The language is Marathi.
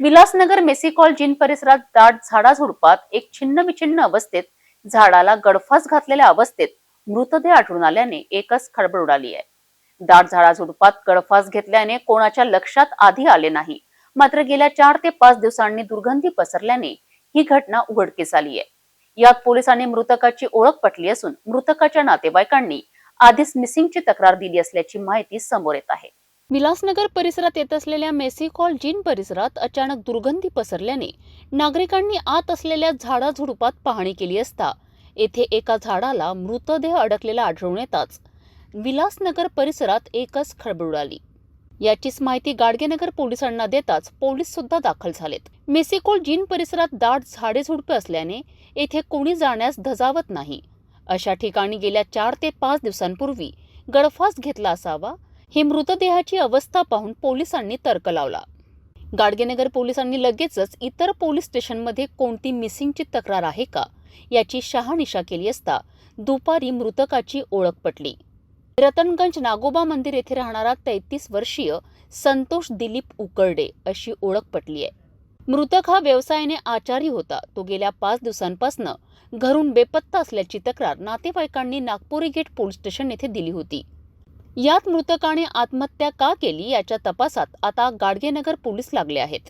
विलासनगर मेसिकॉल जिन परिसरात दाट झाडाझुडपात एक छिन्न विछिन्न अवस्थेत झाडाला गडफास घातलेल्या अवस्थेत मृतदेह आढळून आल्याने एकच खळबळ उडाली आहे. दाट झाडाझुडपात गडफास घेतल्याने कोणाच्या लक्षात आधी आले नाही. मात्र गेल्या चार ते पाच दिवसांनी दुर्गंधी पसरल्याने ही घटना उघडकीस आली आहे. यात पोलिसांनी मृतकाची ओळख पटली असून मृतकाच्या नातेवाईकांनी आधीच मिसिंगची तक्रार दिली असल्याची माहिती समोर येत आहे. विलासनगर परिसरात येत असलेल्या मेसिकॉल जिन परिसरात अचानक दुर्गंधी पसरल्याने नागरिकांनी आत असलेल्या झाडाझुडपात पाहणी केली असता येथे एका झाडाला मृतदेह अडकलेला आढळून येताच विलासनगर परिसरात एकच खळबळ उडाली याचीच माहिती गाडगेनगर पोलिसांना देताच पोलीस सुद्धा दाखल झालेत. मेसिकोल जिन परिसरात दाट झाडे झुडपे असल्याने येथे कोणी जाण्यास धजावत नाही. अशा ठिकाणी गेल्या चार ते पाच दिवसांपूर्वी गडफास घेतला असावा ही मृतदेहाची अवस्था पाहून पोलिसांनी तर्क लावला. गाडगेनगर पोलिसांनी लगेचच इतर पोलीस स्टेशनमध्ये कोणती मिसिंगची तक्रार आहे का याची शहानिशा केली असता दुपारी मृतकाची ओळख पटली. रतनगंज नागोबा मंदिर येथे राहणारा तेहतीस वर्षीय संतोष दिलीप उकरडे अशी ओळख पटली आहे. मृतक हा व्यवसायाने आचारी होता. तो गेल्या पाच दिवसांपासून घरून बेपत्ता असल्याची तक्रार नातेवाईकांनी नागपुरी गेट पोलीस स्टेशन येथे दिली होती. यात मृतकाने आत्महत्या का केली याच्या तपासात आता गाडगेनगर पोलीस लागले आहेत.